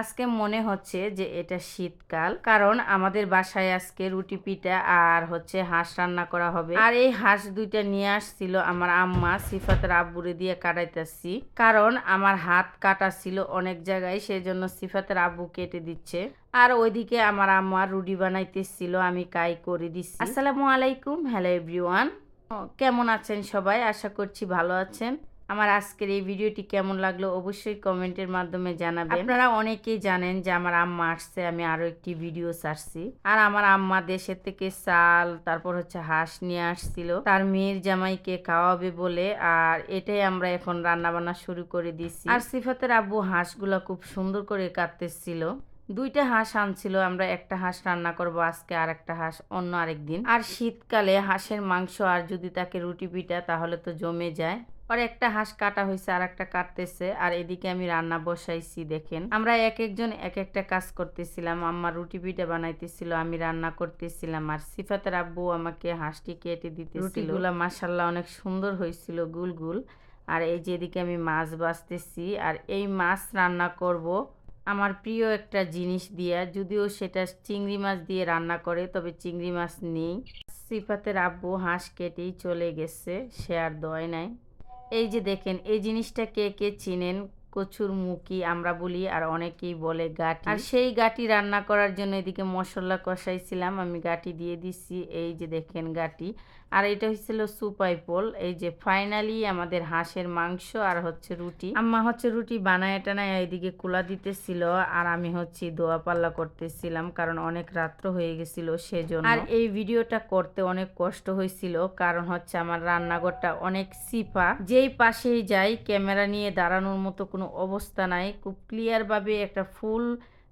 আজকে মনে হচ্ছে যে এটা শীতকাল, কারণ আমাদের বাসায় আজকে রুটি পিঠা আর হচ্ছে হাঁস রান্না করা হবে। আর এই হাঁস দুইটা নিয়ে আসছিল আমার আম্মা, সিফাতের আব্বুরে দিয়ে কাটাইতেছি। কারণ আমার হাত কাটা ছিল অনেক জায়গায় সেই জন্য সিফাতের আব্বু কেটে দিচ্ছে। আর ওইদিকে আমার আম্মা রুটি বানাইতেছিল, আমি কাই করে দিচ্ছি আসসালামু আলাইকুম, হ্যালো এভরিওয়ান। কেমন আছেন সবাই? আশা করছি ভালো আছেন। আমার আজকের এই ভিডিওটি কেমন লাগল অবশ্যই কমেন্টের মাধ্যমে জানাবেন। আপনারা অনেকেই জানেন যে আমার আম্মা আসছে, আমি আরও একটি ভিডিও ছাড়ছি। আর আমার আম্মা দেশের থেকে চাল, তারপর হচ্ছে হাঁস নিয়ে আসছিল। তার মেয়ের জামাইকে খাওয়াবে বলে, আর এটাই আমরা এখন রান্নাবান্না শুরু করে দিছি। আর সিফাতের আব্বু হাঁসগুলো খুব সুন্দর করে কাটতেছিল। দুইটা হাঁস আনছিল, আমরা একটা হাঁস রান্না করব আজকে আর একটা হাঁস অন্য আরেকদিন। আর শীতকালে হাঁসের মাংস, আর যদি তাকে রুটি পিঠা, তাহলে তো জমে যায়। আর একটা হাঁস কাটা হয়েছে আর একটা কাটতেছে। আর এদিকে আমি রান্না বসাইছি, দেখেন। আমরা এক একজন এক একটা কাজ করতেছিলাম। আম্মা রুটি পিঠা বানাইতেছিল, আমি রান্না করতেছিলাম। আর সিফাতের আব্বু আমাকে হাঁসটি কেটে দিতে রুটিগুলা মাসাল্লাহ অনেক সুন্দর হয়েছিল গুল গুল। আর এই যে এদিকে আমি মাছ বাছতেছি আর এই মাছ রান্না করব আমার প্রিয় একটা জিনিস দিয়া। যদিও সেটা চিংড়ি মাছ দিয়ে রান্না করে, তবে চিংড়ি মাছ নেই। সিফাতের আব্বু হাঁস কেটেই চলে গেছে, সে আর দয় নাই। এই যে দেখেন এই জিনিসটা কে কে চিনেন? কচুর মুখি আমরা বলি আর অনেকেই বলে গাটি। আর সেই গাটি রান্না করার জন্য এদিকে মশলা কষাইছিলাম, আমি গাটি দিয়ে দিচ্ছি এই যে দেখেন গাটি। আর এটা হচ্ছিল সুপাই পোল এই যে ফাইনালি আমাদের হাঁসের মাংস আর হচ্ছে রুটি। আম্মা হচ্ছে রুটি বানায় টানায় এইদিকে কুলা দিতেছিল আর আমি হচ্ছে দোয়া পাল্লা করতেছিলাম কারণ অনেক রাত্র হয়ে গেছিল সেজন্য। আর এই ভিডিওটা করতে অনেক কষ্ট হয়েছিল কারণ হচ্ছে আমার রান্নাঘরটা অনেক সিপা। যেই পাশেই যাই, ক্যামেরা নিয়ে দাঁড়ানোর মতো কোনো অবস্থা নাই। খুব ক্লিয়ারভাবে একটা ফুল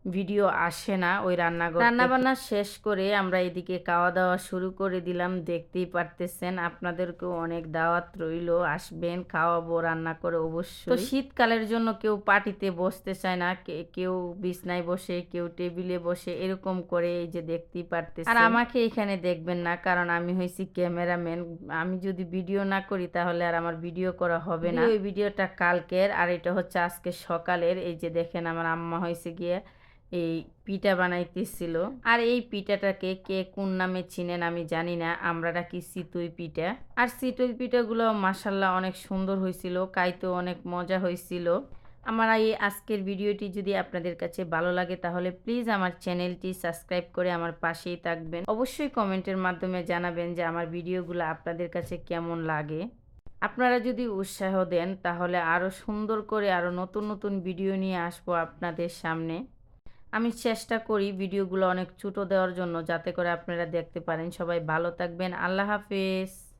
ভিডিও আসে না ওই রান্নাঘর রান্না বান্না শেষ করে আমরা এদিকে খাওয়া দাওয়া শুরু করে দিলাম দেখতেই পারতেছেন আপনাদেরকেও অনেক দাওয়াত রইল আসবেন খাওয়াবো রান্না করে অবশ্যই। তো শীতকালের জন্য কেউ পার্টিতে বসতে চায় না কেউ বিছনায় বসে কেউ টেবিলে বসে এরকম করে এই যে দেখতেই পারতেছেন। আর আমাকে এখানে দেখবেন না কারণ আমি হয়েছি ক্যামেরাম্যান। আমি যদি ভিডিও না করি তাহলে আর আমার ভিডিও করা হবে না। ওই ভিডিওটা কালকের আর এটা হচ্ছে আজকে সকালের। এই যে দেখেন আমার আম্মা হয়েছে গিয়ে এই পিঠা বানাইতেছিল। আর এই পিঠাটাকে কে কোন নামে চিনেন আমি জানি না, আমরা ডাকি চিতই পিঠা। আর চিতই পিঠাগুলো মাসাল্লাহ অনেক সুন্দর হয়েছিল খাইতেও অনেক মজা হয়েছিল আমার এই আজকের ভিডিওটি যদি আপনাদের কাছে ভালো লাগে তাহলে প্লিজ আমার চ্যানেলটি সাবস্ক্রাইব করে আমার পাশেই থাকবেন। অবশ্যই কমেন্টের মাধ্যমে জানাবেন যে আমার ভিডিওগুলো আপনাদের কাছে কেমন লাগে। আপনারা যদি উৎসাহ দেন তাহলে আরও সুন্দর করে আরও নতুন নতুন ভিডিও নিয়ে আসব আপনাদের সামনে। আমি চেষ্টা করি ভিডিওগুলো অনেক ছোটো দেওয়ার জন্য, যাতে করে আপনারা দেখতে পারেন। সবাই ভালো থাকবেন। আল্লাহ হাফেজ।